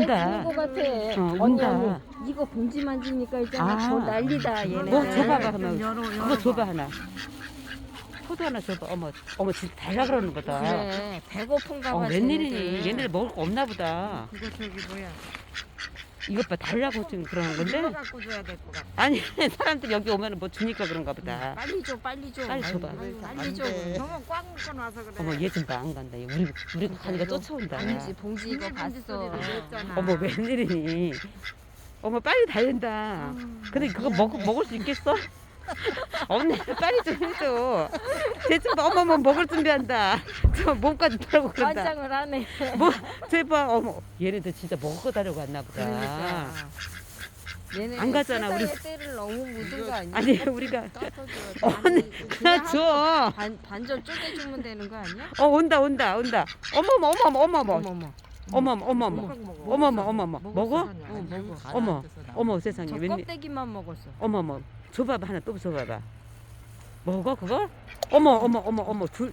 운다. 것 같아. 어, 언니 운다. 언니 이거 봉지 만지니까 있잖아. 아. 더 난리다 얘네. 뭐 줘봐봐 그러면 열어, 그거 열어봐. 줘봐 하나 포도 하나 줘봐 어머 어머 진짜 달라 그러는 거다 그래 배고픈가 어 봐. 웬일이니 쟤네들. 얘네들 먹을 거 없나 보다 그거 저기 뭐야. 이것 봐 달라고 지금 그러는 건데 갖고 줘야 될 것 같아. 아니 사람들 여기 오면 뭐 주니까 그런가 보다 빨리 줘 빨리 줘. 빨리 줘봐. 아유, 안 빨리 줘. 돼. 너무 꽉 묶어 놔서 그래. 어머 얘좀봐안 간다 얘 우리 우리 가니까 쫓아온다 봉지 봉지 이거 봤어. 냈잖아. 어머 웬일이니 어머 빨리 달린다 근데 그거 먹, 먹을 수 있겠어? 언니 빨리 좀 해줘 쟤좀 어머머 먹을 준비한다 저 몸까지 털고 그런다 반장을 하네. 뭐 제발 어머 얘네들 진짜 먹고 다려고 왔나 보다 그러니까. 얘네 안 가잖아, 우리. 때를 너무 묻은 거 아니야? 아니 우리가 어, 그냥 줘. 반 반절 쪼개주면 되는 거 아니야? 어 온다 온다 온다 어머머 어머머 어머머 어머머. 어머머 어머머 먹어. 어머머 어머머 먹어? 어, 먹어. 어머 어머 세상에 저 웬일 껍데기만 먹었어. 어머머 줘봐봐 하나 또 줘봐봐 먹어 그걸? 어머 어머 어머 어머 둘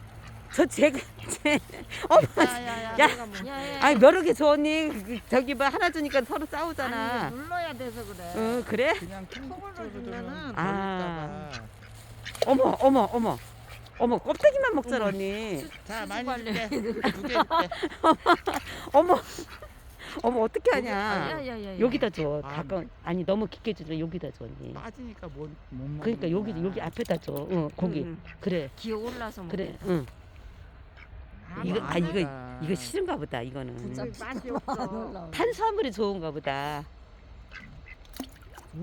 저 제가 제 어머 야야야. 야. 내가 뭐. 야 야. 아니 여러 개줘 언니 그, 저기 봐 하나 주니까 서로 싸우잖아 아니, 눌러야 돼서 그래. 어 그래? 그냥 통으로 주면은 아. 아. 어머 어머 어머 어머 껍데기만 먹잖아 언니 자, 많이 줄게. 두개 줄게. 어머 어머 어떻게 하냐 야야야. 여기다 줘 아. 가까운 아니 너무 깊게 주려 여기다 줘 언니 빠지니까 못, 못 먹는 그러니까 여기 여기 앞에다 줘 응, 거기 응, 그래 기어 올라서 그래. 응 이거 아 이거. 이거 싫은가 보다 이거는 없어. 올라와. 탄수화물이 좋은가 보다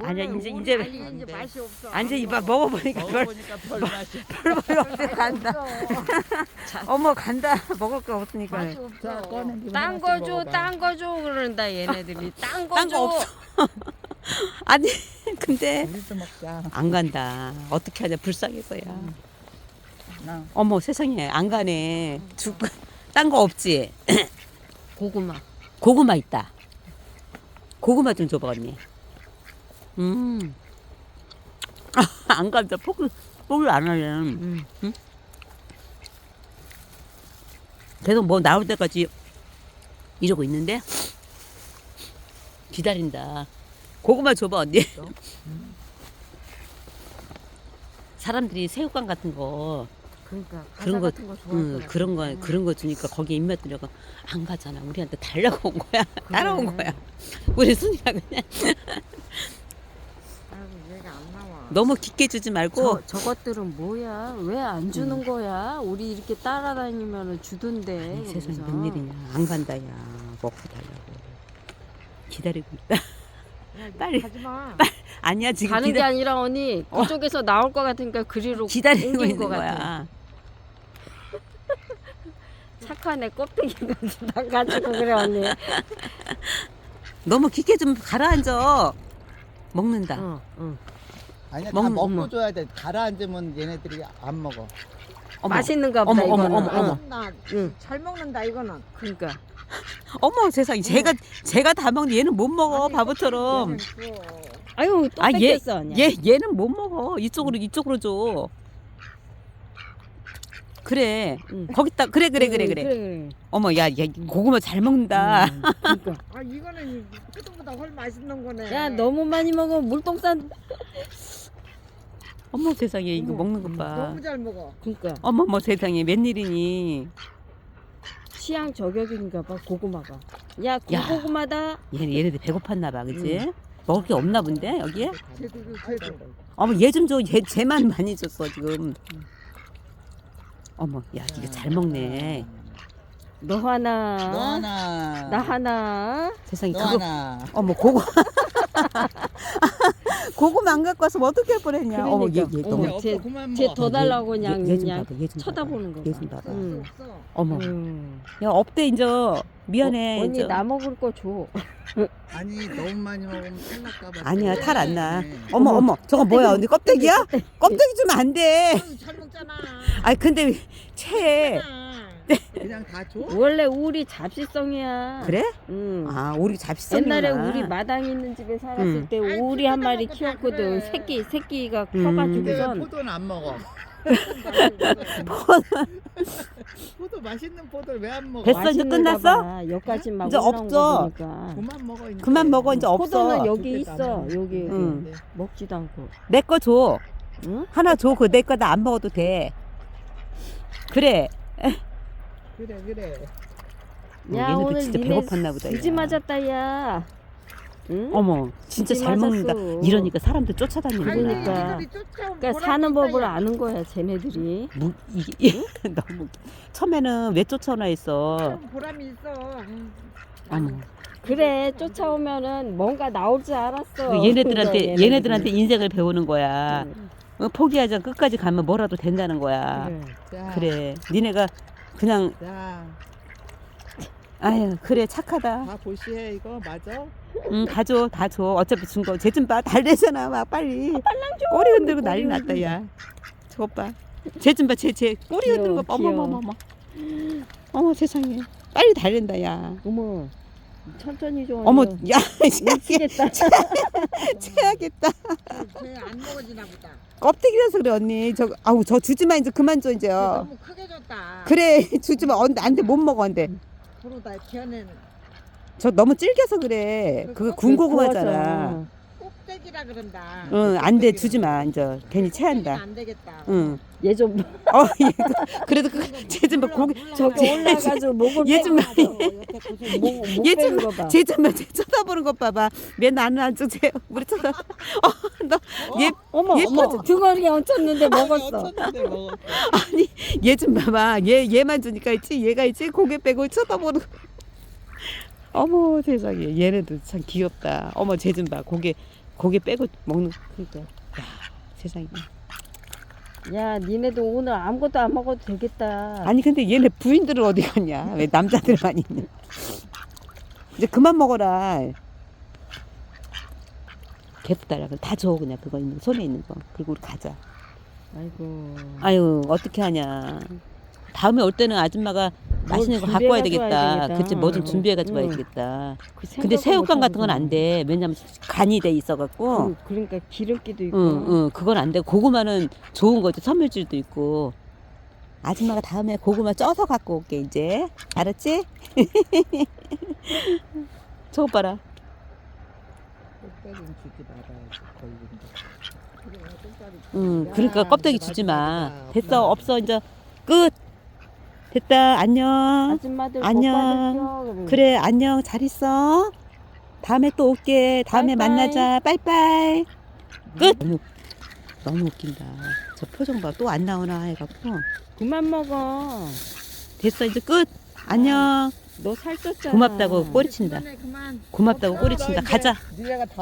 아니야, 이제- 이제- 아니, 안 이제 돼. 맛이 없어. 앉아 안 이봐 먹어. 먹어보니까 별 먹어보니까 별 맛이 별볼 없이 간다 없어. 어머 간다 먹을 거 없으니까 맛이 없어. 딴 거 줘, 딴 거 줘 그런다 얘네들이. 딴 거딴 줘. 거 없어 아니 근데 우리도 먹자. 안 간다 어떻게 하냐 불쌍해서야 나. 어머 세상에 안 가네 죽딴 거 없지 고구마. 고구마 있다 고구마 좀 줘봐 언니 음 안 간다 포기 포기 안 하네 음. 계속 뭐 나올 때까지 이러고 있는데 기다린다. 고구마 줘봐 언니. 사람들이 새우깡 같은 거 그러니까 그런 거, 같은 거 응. 그런 거 그런 거 주니까 거기에 입맛 들여가 안 가잖아. 우리한테 달라고 온 거야. 따라온 거야. 우리 순이가 그냥 안. 너무 깊게 주지 말고 저, 저것들은 뭐야? 왜 안 주는 음. 거야? 우리 이렇게 따라다니면 주던데. 이 세상에 여기서. 웬일이냐. 안 간다 야. 먹고 달라고. 기다리고 있다. 야, 빨리. 가지 마. 아니야 지금 가는 게 기다, 아니라 언니 어. 그쪽에서 나올 것 같으니까 그리로 기다리고 옮긴 있는 것 같아. 거야. 착한 애 껍데기가 다 가지고 그래 언니. 너무 깊게 좀 가라앉아. 먹는다. 어, 어. 아니야, 먹- 다 먹고 어머. 줘야 돼. 가라앉으면 얘네들이 안 먹어. 어머, 맛있는가 보다 어머, 어머, 이거는. 어머, 어머. 어. 나, 응. 잘 먹는다 이거는. 그러니까 어머 세상에 제가 제가 다 먹는 얘는 못 먹어 아니, 바보처럼. 아유 또 아, 얘- 뺏겼어 언니. 얘 얘는 못 먹어. 이쪽으로 이쪽으로 줘. 그래. 응. 거기다 그래 그래 그래 응, 그래. 그래. 어머 야, 야 고구마 잘 먹는다. 음, 그러니까. 아 이거는 그때보다 훨 맛있는 거네. 야 너무 많이 먹어 물똥 싼. 어머 세상에 이거 어머, 먹는 것 봐. 너무 잘 먹어. 그러니까 어머 머 세상에 웬일이니. 취향 저격인가 봐 고구마가. 야 야. 고구마다. 얘 얘네들 배고팠나 봐, 그지? 먹을 게 없나 본데 여기에? 쟤도 쟤도. 어머 얘 좀 줘. 얘 쟤만 많이 줬어 지금. 어머 야 이거 잘 먹네. 너 하나. 너 하나. 나 하나. 세상에 너 그거 하나. 어머 고구 고구마 안 갖고 왔으면 어떻게 할 뻔했냐. 어머 얘얘 그러니까. 너무 어머, 없어, 쟤- 그만 쟤 먹어. 더 달라고 그냥 얘, 그냥 얘좀 쳐다보는 거. 얘좀 봐봐. 응. 없어. 어머 음. 야 없대 이제 미안해 어, 언니 이제. 나 먹을 거 줘. 아니, 너무 많이 먹으면 탈 날까 봐. 아니야 탈 안 나. 네. 어머 어머 저거 뭐야 언니 껍데기야? 껍데기 주면 안 돼. 잘 먹잖아. 아니 근데 채 아, 그냥 다 줘? 원래 우리 잡식성이야. 그래? 응. 아 우리 잡식성이구나. 옛날에 우리 마당 있는 집에 살았을 음. 때 오리 한 마리 키웠거든. 그래. 새끼 새끼가 음. 근데 왜 커가지고선 포도는 안 먹어? 포도 맛있는 포도를 왜 안 먹어? 됐어, 이제 맛있는가 끝났어? 봐. 여기까지 막 이제 올라온 없어. 거. 그만 먹어 이제. 그만 먹어 이제 없어. 포도는 여기 좋겠다, 있어. 나는. 여기 여기. 응. 네. 먹지도 않고. 내 거 줘. 응? 하나 줘. 그 내 거 나 안 먹어도 돼. 그래. 그래 그래. 야 얘네들 오늘 진짜 니네 배고팠나 보다, 수지 야. 맞았다 야. 응? 어머, 진짜 잘 먹는다. 맞았어. 이러니까 사람들 쫓아다니는구나. 그러니까. 그러니까 사는 법을 아는 거야 쟤네들이. 뭐, 이게 너무 처음에는 왜 쫓아오나 했어. 보람이 있어. 어머. 그래 쫓아오면은 뭔가 나올 줄 알았어. 그 얘네들한테 그러니까 얘네들한테 인생을 배우는 거야. 응. 어, 포기하자 끝까지 가면 뭐라도 된다는 거야. 그래. 자, 그래. 니네가 그냥 자, 아유 그래 착하다. 다 보시해 이거 맞아? 응 가져 다 줘. 어차피 준 거. 쟤 좀 봐. 달래잖아 막 빨리. 꼬리 흔들고 난리 났다 야. 저거 봐. 쟤 좀 봐. 쟤쟤 꼬리 귀여워, 흔드는 거 봐. 귀여워. 어머 어머 어머. 어머 세상에. 빨리 달랜다 야. 어머 천천히 좀. 어머 야 미치겠다. 체하겠다. 쟤안 먹어지나 보다. 껍데기라서 그래 언니. 저 아우 저 주지 마 이제 그만 줘 이제. 쟤요 너무 크게 줬다. 그래 주지 마. 언- 안돼 못 먹어 안돼. 그러다 걔는 저 너무 질겨서 그래. 그거 군고구마잖아. 꼭대기라 그런다. 응 안 돼 주지 마 이제 괜히 체한다. 안 되겠다. 응. 얘 좀 어 얘도 그래도 그 쟤좀 봐. 고기 저기 올라가지고 목을 얘 좀. 목, 얘좀거 봐. 쟤좀 봐. 쟤 쳐다보는 것 봐봐. 왜 나는 안 주세요? 우리 쳐다. 어 너 얘 어머 얘 어머 등어리 얹혔는데 먹었어. 먹었어. 얘좀 봐봐. 얘 얘만 주니까 있지. 얘가 있지. 고개 빼고 쳐다보는. 거. 어머 세상에 얘네도 참 귀엽다. 어머 쟤 좀 봐. 고개 고개 빼고 먹는. 그러니까 야 세상에. 야 니네도 오늘 아무것도 안 먹어도 되겠다. 아니 근데 얘네 부인들은 어디 갔냐? 왜 남자들만 있냐? 이제 그만 먹어라. 계속 따라. 다줘 그냥 그거 있는 손에 있는 거. 그리고 우리 가자. 아이고. 아유 어떻게 하냐. 다음에 올 때는 아줌마가 맛있는 거 갖고 와야 되겠다. 되겠다. 그치 뭐좀 준비해 가지고 와야 응. 되겠다. 그 근데 새우깡 못 같은 건 안. 돼. 왜냐면 간이 돼 있어 갖고. 그, 그러니까 기름기도 있고. 응, 응, 그건 안 돼. 고구마는 좋은 거지. 선물질도 있고. 아줌마가 다음에 고구마 쪄서 갖고 올게, 이제. 알았지? 저거 봐라. 껍데기는 주지 말아야지 걸린다. 응, 그러니까 야, 껍데기 주지 마. 됐어, 없어, 이제. 끝! 됐다, 안녕. 아줌마들 안녕. 그래, 안녕. 잘 있어. 다음에 또 올게. 다음에 빠이빠이. 만나자. 빠이빠이. 끝! 너무, 너무 웃긴다. 저 표정 봐. 또 안 나오나 해갖고. 그만 먹어. 됐어, 이제 끝! 안녕. 너 살쪘잖아. 고맙다고 꼬리친다. 그만. 고맙다고 꼬리친다. 가자. 니네가 다